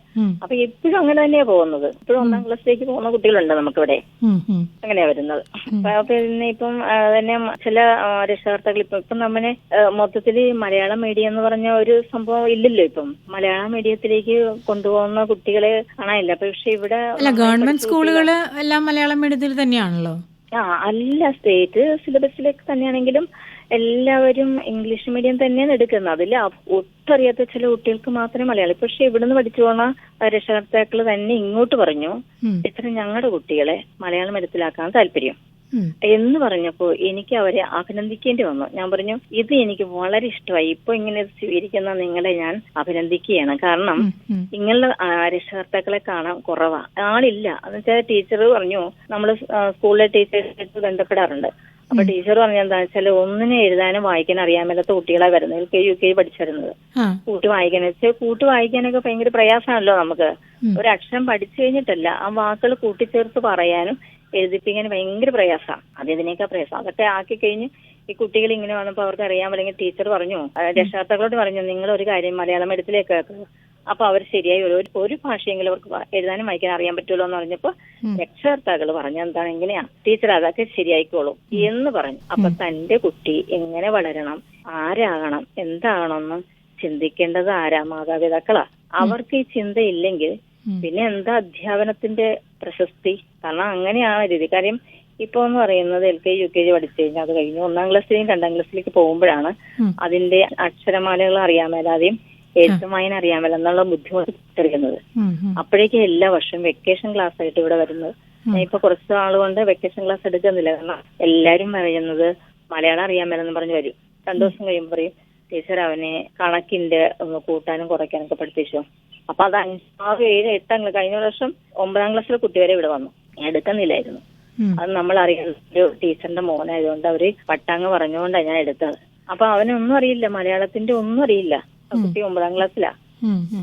B: അപ്പൊ എപ്പോഴും അങ്ങനെ തന്നെയാ പോകുന്നത്. ഇപ്പോഴും ഒന്നാം ക്ലാസ്സിലേക്ക് പോകുന്ന കുട്ടികളുണ്ട് നമുക്കിവിടെ. അങ്ങനെയാ വരുന്നത്. അപ്പൊ പിന്നെ ഇപ്പം തന്നെ ചില രക്ഷകർത്താക്കൾ ഇപ്പം ഇപ്പം നമ്മനെ മൊത്തത്തിൽ മലയാളം മീഡിയം എന്ന് പറഞ്ഞ ഒരു സംഭവം ഇല്ലല്ലോ ഇപ്പം. മലയാളം മീഡിയത്തിലേക്ക് കൊണ്ടുപോകുന്ന കുട്ടികളെ കാണാനില്ല. പക്ഷെ ഇവിടെ
A: ഗവൺമെന്റ് സ്കൂളുകൾ എല്ലാം മലയാളം മീഡിയത്തിൽ തന്നെയാണല്ലോ?
B: ആ അല്ല സ്റ്റേറ്റ് സിലബസിലേക്ക് തന്നെയാണെങ്കിലും എല്ലാവരും ഇംഗ്ലീഷ് മീഡിയം തന്നെയാണ് എടുക്കുന്നത് അതിൽ ഒട്ടറിയാത്ത ചില കുട്ടികൾക്ക് മാത്രമേ മലയാളം പക്ഷെ ഇവിടുന്ന് പഠിച്ചു പോണ രക്ഷകർത്താക്കൾ തന്നെ ഇങ്ങോട്ട് പറഞ്ഞു. ഇത്ര ഞങ്ങളുടെ കുട്ടികളെ മലയാളം എടുത്തിലാക്കാൻ താല്പര്യം. എന്ന് പറഞ്ഞപ്പോ എനിക്ക് അവരെ അഭിനന്ദിക്കേണ്ടി വന്നു. ഞാൻ പറഞ്ഞു ഇത് എനിക്ക് വളരെ ഇഷ്ടമായി. ഇപ്പൊ ഇങ്ങനെ സ്വീകരിക്കുന്ന നിങ്ങളെ ഞാൻ അഭിനന്ദിക്കുകയാണ്. കാരണം. നിങ്ങളുടെ രക്ഷകർത്താക്കളെ കാണാൻ കുറവാ. ആളില്ല. എന്ന് വെച്ചാൽ ടീച്ചർ പറഞ്ഞു നമ്മൾ സ്കൂളിലെ ടീച്ചേഴ്സായിട്ട് ബന്ധപ്പെടാറുണ്ട്. അപ്പൊ ടീച്ചർ പറഞ്ഞ എന്താ വെച്ചാൽ ഒന്നിനെ എഴുതാനും വായിക്കാനും അറിയാൻ മേലാത്ത കുട്ടികളെ വരുന്നത്. എൽ കെ യു കെ വരുന്നത്.
A: ആ.
B: കൂട്ടി വായിക്കാൻ. വെച്ചാൽ കൂട്ടി വായിക്കാനൊക്കെ ഭയങ്കര പ്രയാസമാണല്ലോ നമുക്ക്. ഒരു അക്ഷരം പഠിച്ചു കഴിഞ്ഞിട്ടല്ല ആ വാക്കുകൾ കൂട്ടിച്ചേർത്ത് പറയാനും എഴുതിപ്പിക്കാനും ഭയങ്കര പ്രയാസമാണ് അത് ഇതിനേക്കാൾ പ്രയാസം. അതൊക്കെ ആക്കി കഴിഞ്ഞ് ഈ കുട്ടികൾ ഇങ്ങനെ വന്നപ്പോൾ അവർക്ക് അറിയാൻ അല്ലെങ്കിൽ ടീച്ചർ പറഞ്ഞു രക്ഷകർത്താക്കളോട് പറഞ്ഞു നിങ്ങൾ ഒരു കാര്യം മലയാളം മീഡിയത്തിലേക്ക് ആക്കുക അപ്പൊ അവർ ശരിയായി ഒരു ഒരു ഭാഷയെങ്കിലും അവർക്ക് എഴുതാനും വായിക്കാൻ അറിയാൻ പറ്റുമല്ലോ എന്ന് പറഞ്ഞപ്പോ. രക്ഷകർത്താക്കൾ പറഞ്ഞു എന്താണ് എങ്ങനെയാ ടീച്ചർ അതൊക്കെ ശരിയായിക്കോളും. എന്ന് പറഞ്ഞു. അപ്പൊ തന്റെ കുട്ടി എങ്ങനെ വളരണം? ആരാകണം? എന്താകണമെന്ന് ചിന്തിക്കേണ്ടത് ആരാ? മാതാപിതാക്കളാ. അവർക്ക് ഈ ചിന്തയില്ലെങ്കിൽ
A: ഇല്ലെങ്കിൽ
B: പിന്നെ എന്താ അധ്യാപനത്തിന്റെ പ്രശസ്തി? കാരണം അങ്ങനെയാണ് രീതി. കാര്യം ഇപ്പൊ എന്ന് പറയുന്നത് L K G U K G പഠിച്ചു കഴിഞ്ഞാൽ അത് കഴിഞ്ഞു ഒന്നാം ക്ലാസ്സിലേയും രണ്ടാം ക്ലാസ്സിലേക്ക് പോകുമ്പോഴാണ്. അതിന്റെ അക്ഷരമാലകൾ അറിയാൻ മേലാതെയും എഴുത്തും വായന അറിയാൻ മേല എന്നുള്ള ബുദ്ധിമുട്ട്
A: ഉം.
B: അപ്പോഴേക്കും എല്ലാ വർഷവും വെക്കേഷൻ ക്ലാസ് ആയിട്ട് ഇവിടെ വരുന്നത്. ഞാൻ ഇപ്പൊ കുറച്ച് നാളുകൊണ്ട് വെക്കേഷൻ ക്ലാസ് എടുക്കുന്നില്ല കാരണം എല്ലാരും പറയുന്നത് മലയാളം അറിയാൻ മേലെന്ന് പറഞ്ഞു വരും. രണ്ടു ദിവസം കഴിയുമ്പോൾ പറയും ടീച്ചർ അവനെ കണക്കിന്റെ ഒന്ന് കൂട്ടാനും കുറയ്ക്കാനൊക്കെ പഠിപ്പിച്ചു. അപ്പൊ അത് അഞ്ചാറ് ഏഴ് എട്ടാം ക്ലാസ് കഴിഞ്ഞ വർഷം ഒമ്പതാം ക്ലാസ്സിലെ കുട്ടി വരെ ഇവിടെ വന്നു. എടുക്കുന്നില്ലായിരുന്നു. അത് നമ്മൾ അറിയുന്ന ഒരു ടീച്ചറിന്റെ മോനായതുകൊണ്ട് അവർ പട്ടാങ്ങ് പറഞ്ഞുകൊണ്ടാണ് ഞാൻ എടുത്തത്. അപ്പൊ അവനൊന്നും അറിയില്ല. മലയാളത്തിന്റെ ഒന്നും അറിയില്ല. കുട്ടി ഒമ്പതാം ക്ലാസ്സിലാ.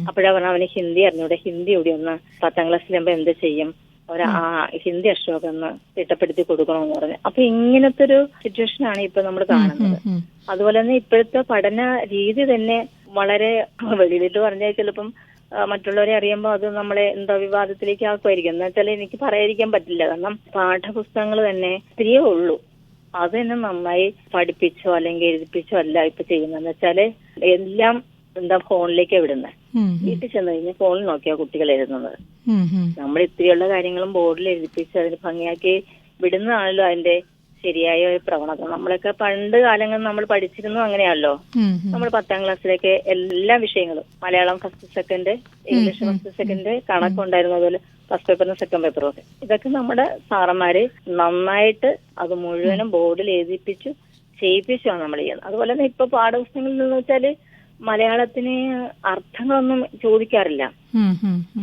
B: അപ്പോഴാ പറഞ്ഞ അവന് ഹിന്ദി അറിഞ്ഞൂടെ? ഹിന്ദി കൂടി ഒന്ന് പത്താം ക്ലാസ്സിലാകുമ്പോ എന്ത് ചെയ്യും? ഒരു ആ ഹിന്ദി അക്ഷരമൊക്കെ ഒന്ന് തിട്ടപ്പെടുത്തി കൊടുക്കണമെന്ന് പറഞ്ഞു. അപ്പൊ ഇങ്ങനത്തെ ഒരു സിറ്റുവേഷൻ ആണ് ഇപ്പൊ നമ്മൾ കാണുന്നത്. അതുപോലെ തന്നെ ഇപ്പോഴത്തെ പഠന രീതി തന്നെ വളരെ വെളിയിലിട്ട് പറഞ്ഞാൽ ചിലപ്പം മറ്റുള്ളവരെ അറിയുമ്പോൾ അത് നമ്മളെ എന്താ വിവാദത്തിലേക്ക് ആക്കുമായിരിക്കും. എന്ന് വെച്ചാൽ എനിക്ക് പറയാതിരിക്കാൻ പറ്റില്ല. കാരണം പാഠപുസ്തകങ്ങൾ തന്നെ ഇത്തിരിയേ ഉള്ളൂ. അത് തന്നെ നന്നായി പഠിപ്പിച്ചോ അല്ലെങ്കിൽ എഴുതിപ്പിച്ചോ അല്ല ഇപ്പൊ ചെയ്യുന്നതെന്ന് വെച്ചാൽ എല്ലാം എന്താ ഫോണിലേക്ക് വിടുന്നത്. വീട്ടിൽ ചെന്ന് കഴിഞ്ഞാൽ ഫോണിൽ നോക്കിയാ കുട്ടികൾ എഴുതുന്നത്. നമ്മൾ ഇത്തിരിയുള്ള കാര്യങ്ങളും ബോർഡിൽ എഴുതിപ്പിച്ച് അതിന് ഭംഗിയാക്കി വിടുന്നതാണല്ലോ അതിന്റെ ശരിയായ ഒരു പ്രവണത. നമ്മളൊക്കെ പണ്ട് കാലങ്ങളിൽ നമ്മൾ പഠിച്ചിരുന്നു അങ്ങനെയാണല്ലോ. നമ്മൾ പത്താം ക്ലാസ്സിലേക്ക് എല്ലാ വിഷയങ്ങളും Malayalam first second English first second കണക്കുണ്ടായിരുന്നു അതുപോലെ ഫസ്റ്റ് പേപ്പറിനും സെക്കൻഡ് പേപ്പറും ഒക്കെ. ഇതൊക്കെ നമ്മുടെ സാറന്മാര് നന്നായിട്ട് അത് മുഴുവനും ബോർഡിൽ എഴുതിപ്പിച്ചു ചെയ്യിപ്പിച്ചാണ് നമ്മൾ ചെയ്യുന്നത്. അതുപോലെ തന്നെ ഇപ്പൊ പാഠപുസ്തകങ്ങളിൽ നിന്ന് വെച്ചാൽ മലയാളത്തിന് അർത്ഥങ്ങളൊന്നും ചോദിക്കാറില്ല.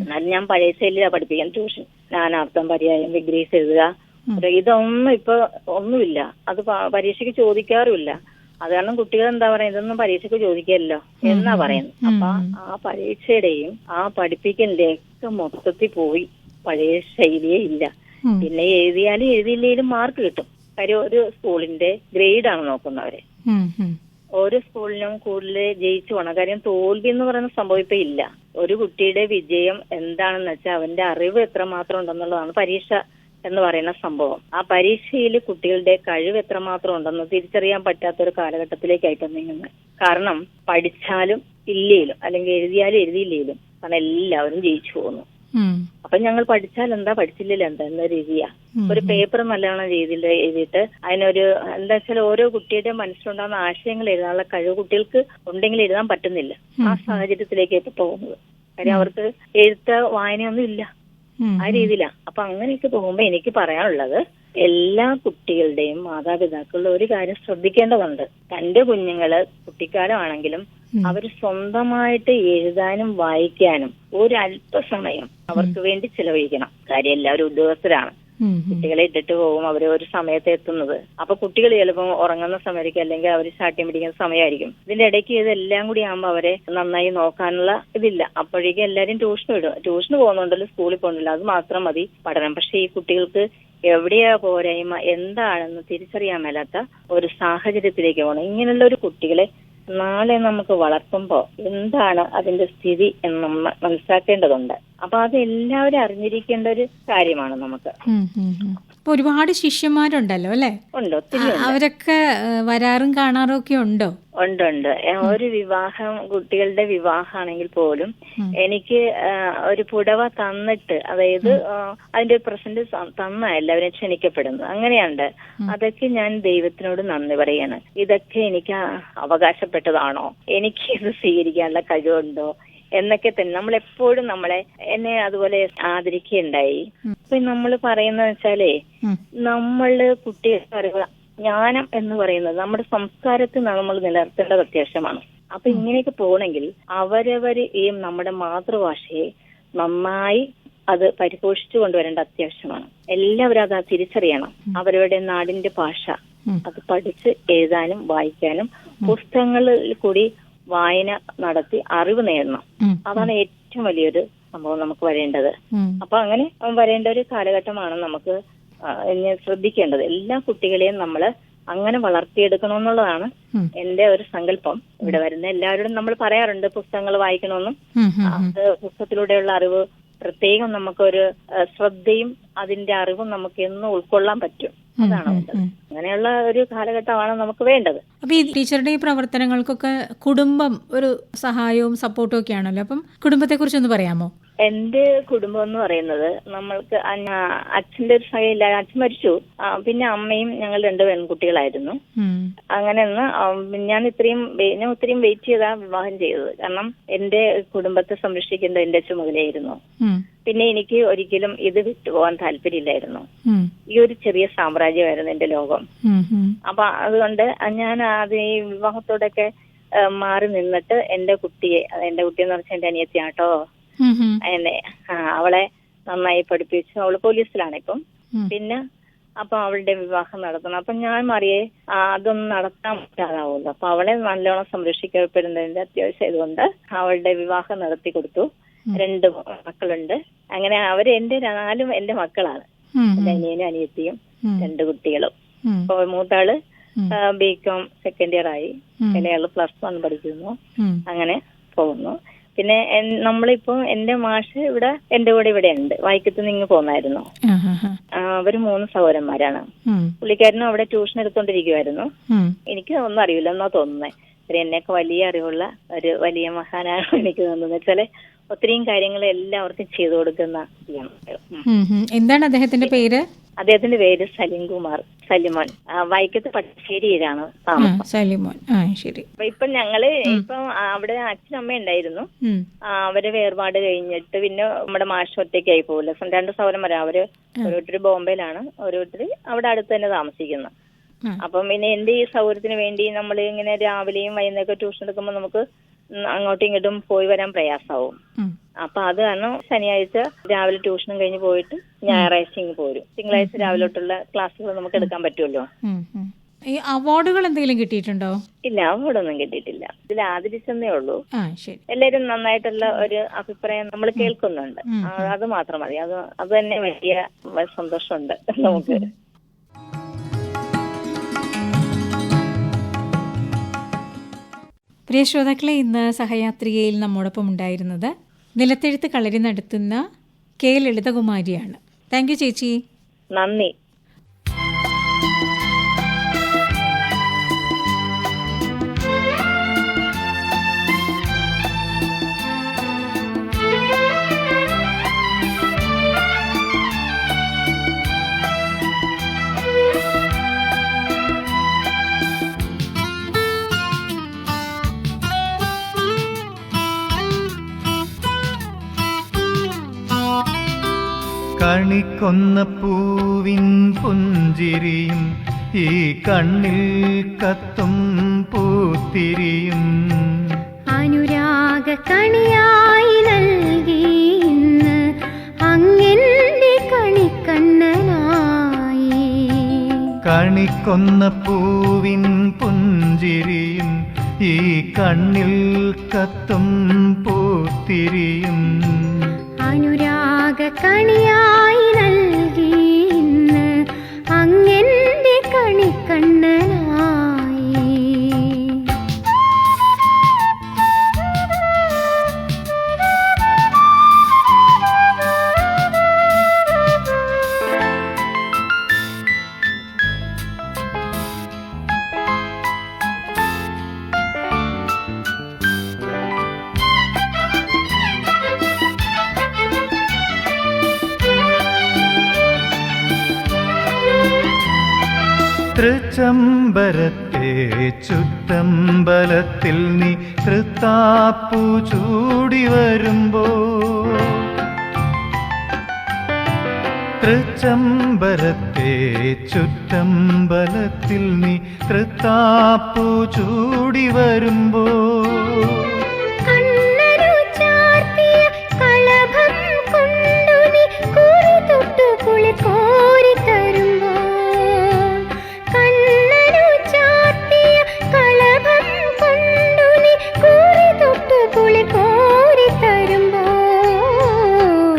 B: എന്നാലും ഞാൻ പഴയ ശൈലിയാണ് പഠിപ്പിക്കാൻ ട്യൂഷൻ. നാനാർത്ഥം പര്യായം വിഗ്രഹിച്ച് എഴുതുക ഇതൊന്നും ഇപ്പൊ ഒന്നുമില്ല. അത് പരീക്ഷയ്ക്ക് ചോദിക്കാറുമില്ല. അത് കാരണം കുട്ടികൾ എന്താ പറയുക ഇതൊന്നും പരീക്ഷയ്ക്ക് ചോദിക്കല്ലോ എന്നാ പറയുന്നത്. അപ്പൊ ആ പരീക്ഷയുടെയും ആ പഠിപ്പിക്കലിന്റെ ഒക്കെ മൊത്തത്തിൽ പോയി. പഴയ ശൈലിയേ ഇല്ല. പിന്നെ എഴുതിയാലും എഴുതിയില്ലെങ്കിലും മാർക്ക് കിട്ടും. കാര്യം ഒരു സ്കൂളിന്റെ ഗ്രേഡാണ് നോക്കുന്നവര്. ഓരോ സ്കൂളിനും കൂടുതൽ ജയിച്ചു പോകണം കാര്യം തോൽവി എന്ന് പറയുന്ന സംഭവം ഇപ്പൊ ഇല്ല. ഒരു കുട്ടിയുടെ വിജയം എന്താണെന്ന് വെച്ചാൽ അവന്റെ അറിവ് എത്രമാത്രം ഉണ്ടെന്നുള്ളതാണ് പരീക്ഷ എന്ന് പറയുന്ന സംഭവം. ആ പരീക്ഷയിൽ കുട്ടികളുടെ കഴിവ് എത്രമാത്രം ഉണ്ടെന്ന് തിരിച്ചറിയാൻ പറ്റാത്ത ഒരു കാലഘട്ടത്തിലേക്കായിട്ട് നീങ്ങുന്നത്. കാരണം പഠിച്ചാലും ഇല്ലേലും അല്ലെങ്കിൽ എഴുതിയാലും എഴുതിയില്ലേലും കാരണം എല്ലാവരും ജയിച്ചു പോകുന്നു അപ്പൊ ഞങ്ങൾ പഠിച്ചാൽ എന്താ? പഠിച്ചില്ലല്ലോ എന്താ? എന്ന രീതിയാ. ഒരു പേപ്പർ നല്ലവണ്ണം രീതിയിൽ എഴുതിയിട്ട് അതിനൊരു എന്താ വെച്ചാൽ ഓരോ കുട്ടിയുടെ മനസ്സിലുണ്ടാകുന്ന ആശയങ്ങൾ എഴുതാനുള്ള കഴിവ് കുട്ടികൾക്ക് ഉണ്ടെങ്കിൽ എഴുതാൻ പറ്റുന്നില്ല. ആ സാഹചര്യത്തിലേക്ക് ഇപ്പൊ പോകുന്നത്. കാര്യം അവർക്ക് എഴുത്ത വായനയൊന്നും ഇല്ല. ആ രീതിയിലാ. അപ്പൊ അങ്ങനെയൊക്കെ പോകുമ്പോ എനിക്ക് പറയാനുള്ളത് എല്ലാ കുട്ടികളുടെയും മാതാപിതാക്കളുടെ ഒരു കാര്യം ശ്രദ്ധിക്കേണ്ടതുണ്ട്. തന്റെ കുഞ്ഞുങ്ങൾ കുട്ടിക്കാലമാണെങ്കിലും അവർ സ്വന്തമായിട്ട് എഴുതാനും വായിക്കാനും ഒരല്പസമയം അല്പസമയം അവർക്ക് വേണ്ടി ചിലവഴിക്കണം. കാര്യം എല്ലാവരും ഉദ്യോഗസ്ഥരാണ്. കുട്ടികളെ ഇട്ടിട്ട് പോകും അവർ ഒരു സമയത്ത് എത്തുന്നത്. അപ്പൊ കുട്ടികൾ ചിലപ്പോൾ ഉറങ്ങുന്ന സമയമായിരിക്കും അല്ലെങ്കിൽ അവർ ശാഠ്യം പിടിക്കുന്ന സമയമായിരിക്കും. ഇതിന്റെ ഇടയ്ക്ക് ഇതെല്ലാം കൂടി ആകുമ്പോൾ അവരെ നന്നായി നോക്കാനുള്ള ഇതില്ല. അപ്പോഴേക്കും എല്ലാവരും ട്യൂഷൻ വിടും. ട്യൂഷന് പോകുന്നുണ്ടല്ലോ സ്കൂളിൽ പോകുന്നില്ല അത് മാത്രം മതി പഠനം. പക്ഷെ ഈ കുട്ടികൾക്ക് എവിടെയാ പോരായ്മ എന്താണെന്ന് തിരിച്ചറിയാൻ മേലാത്ത ഒരു സാഹചര്യത്തിലേക്ക് പോകണം. ഇങ്ങനെയുള്ള ഒരു കുട്ടികളെ നാളെ നമുക്ക് വളർത്തുമ്പോ എന്താണ് അതിന്റെ സ്ഥിതി എന്ന് നമ്മൾ മനസ്സിലാക്കേണ്ടതുണ്ട്. അപ്പൊ അത് എല്ലാവരും അറിഞ്ഞിരിക്കേണ്ട ഒരു കാര്യമാണ് നമുക്ക്.
A: ഒരുപാട് ശിഷ്യന്മാരുണ്ടല്ലോ അല്ലെ?
B: ഉണ്ട് ഒത്തിരി.
A: അവരൊക്കെ വരാറും കാണാറും ഒക്കെ ഉണ്ടോ
B: ഉണ്ട്. ഉണ്ട് ഒരു വിവാഹം കുട്ടികളുടെ വിവാഹമാണെങ്കിൽ പോലും എനിക്ക് ഒരു പുടവ തന്നിട്ട് അതായത് അതിന്റെ അതിന്റെ പ്രസന്റ് തന്ന എല്ലാവരും ക്ഷണിക്കപ്പെടുന്നത്. അങ്ങനെയുണ്ട്. അതൊക്കെ ഞാൻ ദൈവത്തിനോട് നന്ദി പറയാണ്. ഇതൊക്കെ എനിക്ക് അവകാശപ്പെട്ടതാണോ? എനിക്ക് ഇത് സ്വീകരിക്കാനുള്ള കഴിവുണ്ടോ? എന്നൊക്കെ തന്നെ നമ്മൾ എപ്പോഴും നമ്മളെ എന്നെ അതുപോലെ ആദരിക്കുകയുണ്ടായി. അപ്പൊ നമ്മൾ പറയുന്നത് വെച്ചാലേ. നമ്മൾ കുട്ടികൾക്ക് അറിവ് ജ്ഞാനം എന്ന് പറയുന്നത് നമ്മുടെ സംസ്കാരത്തിൽ നമ്മൾ നിലനിർത്തേണ്ടത് അത്യാവശ്യമാണ്. അപ്പൊ ഇങ്ങനെയൊക്കെ പോകണമെങ്കിൽ അവരവര് ഈ നമ്മുടെ മാതൃഭാഷയെ നന്നായി അത് പരിപോഷിച്ചു കൊണ്ടുവരേണ്ട അത്യാവശ്യമാണ്. എല്ലാവരും അത് തിരിച്ചറിയണം. അവരുടെ നാടിന്റെ ഭാഷ. അത് പഠിച്ച് എഴുതാനും വായിക്കാനും പുസ്തകങ്ങളിൽ കൂടി വായന നടത്തി അറിവ് നേടണം. അതാണ് ഏറ്റവും വലിയൊരു സംഭവം നമുക്ക് വരേണ്ടത്. അപ്പൊ അങ്ങനെ വരേണ്ട ഒരു കാലഘട്ടമാണ് നമുക്ക് ശ്രദ്ധിക്കേണ്ടത് എല്ലാ കുട്ടികളെയും നമ്മൾ അങ്ങനെ വളർത്തിയെടുക്കണമെന്നുള്ളതാണ്. എന്റെ ഒരു സങ്കല്പം ഇവിടെ വരുന്ന എല്ലാവരോടും നമ്മൾ പറയാറുണ്ട് പുസ്തകങ്ങൾ വായിക്കണമെന്നും. അത് പുസ്തകത്തിലൂടെയുള്ള അറിവ് പ്രത്യേകം നമുക്കൊരു ശ്രദ്ധയും അതിന്റെ അറിവും നമുക്ക് എന്നും ഉൾക്കൊള്ളാൻ പറ്റും അതാണ്? അങ്ങനെയുള്ള ഒരു കാലഘട്ടമാണ് നമുക്ക് വേണ്ടത്.
A: അപ്പൊ ഈ ടീച്ചറുടെ ഈ പ്രവർത്തനങ്ങൾക്കൊക്കെ കുടുംബം ഒരു സഹായവും സപ്പോർട്ടും ഒക്കെ ആണല്ലോ. അപ്പം കുടുംബത്തെ കുറിച്ചൊന്ന് പറയാമോ?
B: എന്റെ കുടുംബം എന്ന് പറയുന്നത് നമ്മൾക്ക് അച്ഛന്റെ ഒരു സഹയില്ല അച്ഛൻ മരിച്ചു പിന്നെ അമ്മയും ഞങ്ങൾ രണ്ട് പെൺകുട്ടികളായിരുന്നു. അങ്ങനെ ഞാൻ ഇത്രയും ഞാൻ ഒത്തിരിയും വെയിറ്റ് ചെയ്താ വിവാഹം ചെയ്തത് കാരണം എന്റെ കുടുംബത്തെ സംരക്ഷിക്കേണ്ട എന്റെ ചുമതലയായിരുന്നു. പിന്നെ എനിക്ക് ഒരിക്കലും ഇത് വിട്ടുപോകാൻ താല്പര്യമില്ലായിരുന്നു. ഈ ഒരു ചെറിയ സാമ്രാജ്യമായിരുന്നു എന്റെ ലോകം. അപ്പൊ അതുകൊണ്ട് ഞാൻ അത് ഈ വിവാഹത്തോടൊക്കെ മാറി നിന്നിട്ട് എന്റെ കുട്ടിയെ എന്റെ കുട്ടി എന്ന് വെച്ചാൽ എന്റെ അനിയത്തിയാട്ടോ. എന്നെ അവളെ നന്നായി പഠിപ്പിച്ചു. അവൾ പോലീസിലാണ് ഇപ്പം. പിന്നെ അപ്പൊ അവളുടെ വിവാഹം നടത്തണം. അപ്പൊ ഞാൻ മറിയെ അതൊന്നും നടത്താൻ പറ്റാതാവുമല്ലോ അപ്പൊ അവളെ നല്ലോണം സംരക്ഷിക്കപ്പെടുന്നതിന്റെ അത്യാവശ്യമായതുകൊണ്ട് അവളുടെ വിവാഹം നടത്തി കൊടുത്തു. രണ്ട് മക്കളുണ്ട്. അങ്ങനെ അവർ എന്റെ നാലും എന്റെ മക്കളാണ്. എന്റെ അനിയനും അനിയത്തിയും. രണ്ട് കുട്ടികളും. അപ്പൊ
A: മൂത്താൾ.
B: ബി കോം സെക്കൻഡ് ഇയർ ആയി
A: പിന്നെ
B: ഇളയാൾ പ്ലസ് വൺ പഠിക്കുന്നു. അങ്ങനെ പോകുന്നു. പിന്നെ നമ്മളിപ്പം എന്റെ മാഷ് ഇവിടെ എന്റെ കൂടെ ഇവിടെ ഉണ്ട്. വൈക്കത്ത് നിന്ന് പോന്നായിരുന്നു. അവർ മൂന്ന് സഹോദരന്മാരാണ്. പുള്ളിക്കാരനും അവിടെ ട്യൂഷൻ എടുത്തോണ്ടിരിക്കുവായിരുന്നു. എനിക്ക് ഒന്നും അറിയില്ല എന്നാ തോന്നുന്നേ എന്നെയൊക്കെ വലിയ അറിവുള്ള ഒരു വലിയ മഹാനാണ് <laughs> എനിക്ക് തോന്നുന്നത് വെച്ചാൽ ഒത്തിരിയും കാര്യങ്ങൾ എല്ലാവർക്കും ചെയ്തു കൊടുക്കുന്ന.
A: എന്താണ് അദ്ദേഹത്തിന്റെ പേര്?
B: അദ്ദേഹത്തിന്റെ പേര് സലിം കുമാർ സലിമോൻ. വൈക്കത്ത് പട്ടശ്ശേരിയിലാണ്
A: സലിമോൻ. ശരി.
B: അപ്പൊ ഇപ്പൊ ഞങ്ങൾ ഇപ്പം അവിടെ അച്ഛനമ്മ ഉണ്ടായിരുന്നു. അവർ വേർപാട് കഴിഞ്ഞിട്ട് പിന്നെ നമ്മുടെ മാഷ് ഒറ്റയ്ക്കായി പോകില്ല രണ്ട് സഹോദരന്മാരാ. അവർ ഓരോരുത്തർ ബോംബെയിലാണ്. ഓരോരുത്തർ അവിടെ അടുത്ത് തന്നെ താമസിക്കുന്നു. അപ്പം പിന്നെ എന്റെ ഈ സൗകര്യത്തിന് വേണ്ടി നമ്മൾ ഇങ്ങനെ രാവിലെയും വൈകുന്നേരമൊക്കെ ട്യൂഷൻ എടുക്കുമ്പോൾ നമുക്ക് അങ്ങോട്ടും ഇങ്ങോട്ടും പോയി വരാൻ പ്രയാസമാവും
A: ഉം.
B: അപ്പൊ അത് കാരണം ശനിയാഴ്ച രാവിലെ ട്യൂഷനും കഴിഞ്ഞ് പോയിട്ട് ഞായറാഴ്ച ഇങ്ങ് പോരും. തിങ്കളാഴ്ച രാവിലെ തൊട്ടുള്ള ക്ലാസ്സുകൾ നമുക്ക് എടുക്കാൻ പറ്റുമല്ലോ.
A: ഈ അവാർഡുകൾ എന്തെങ്കിലും കിട്ടിയിട്ടുണ്ടോ?
B: ഇല്ല അവാർഡൊന്നും കിട്ടിയിട്ടില്ല. ഇതിൽ ആദരിച്ചെന്നേ ഉള്ളൂ. എല്ലാരും നന്നായിട്ടുള്ള ഒരു അഭിപ്രായം നമ്മൾ കേൾക്കുന്നുണ്ട്. അത് മാത്രം മതി. അത് അത് തന്നെ വലിയ സന്തോഷമുണ്ട് നമുക്ക്.
A: പ്രിയ ശ്രോതാക്കളെ ഇന്ന് സഹയാത്രികയിൽ നമ്മോടൊപ്പം ഉണ്ടായിരുന്നത് നിലത്തെഴുത്ത് കളരി നടത്തുന്ന കെ ലളിതകുമാരിയാണ്. താങ്ക് യു ചേച്ചി.
B: നന്ദി.
C: കണിക്കൊന്ന പൂവിൻ പുഞ്ചിരിയും ഈ കണ്ണിൽ കത്തും പൂത്തിരിയും.
D: അനുരാഗ കണിയായി നൽകി ഇന്ന് അങ്ങെന്റെ കണിക്കണ്ണനായി
C: കണിക്കൊന്ന പൂവിൻ പുഞ്ചിരിയും ഈ കണ്ണിൽ കത്തും പൂത്തിരിയും. കുറി നീ തൃത്താപ്പു ചൂടി വരുമ്പോ.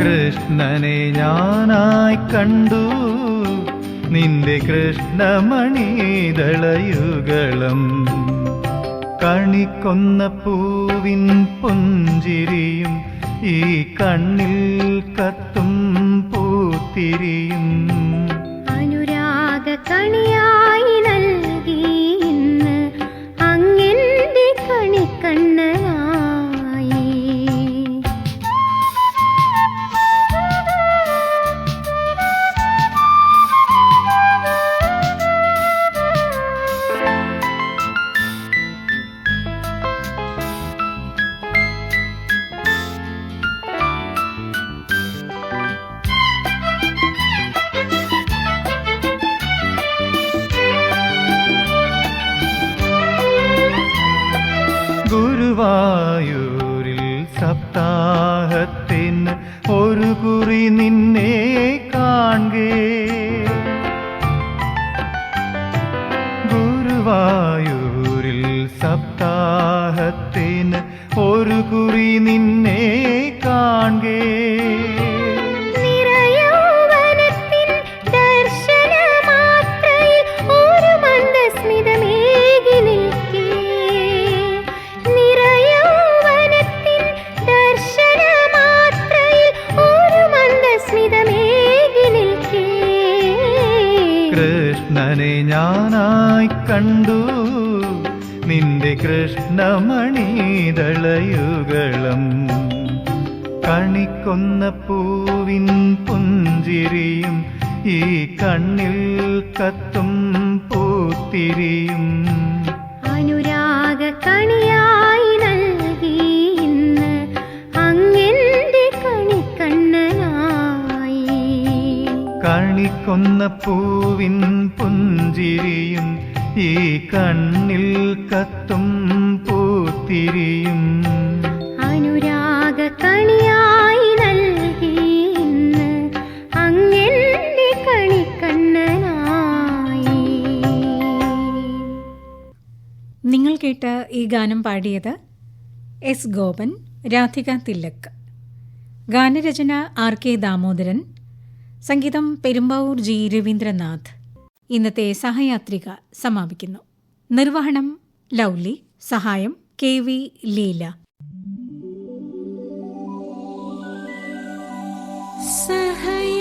C: കൃഷ്ണനെ ഞാനായി കണ്ടു. നിന്റെ കൃഷ്ണമണിതളയുഗളം കണിക്കൊന്ന പൂവിൻ പുഞ്ചിരിയും ഈ കണ്ണിൽ കത്തും പൂത്തിരിയും പൂത്തിരിയും
D: അനുരാഗ കണിയായി നൽകി അങ്ങനെ കണിക്കണ്ണനായി
A: നിങ്ങൾ കേട്ട ഈ ഗാനം പാടിയത് എസ് ഗോപൻ രാധിക തില്ലക്ക് ഗാനരചന ആർ കെ ദാമോദരൻ. സംഗീതം പെരുമ്പാവൂർ ജി രവീന്ദ്രനാഥ്. ഇന്നത്തെ സഹയാത്രിക സമാപിക്കുന്നു. നിർവഹണം ലൗലി. സഹായം കെ വി ലീല.
D: സഹയാത്രിക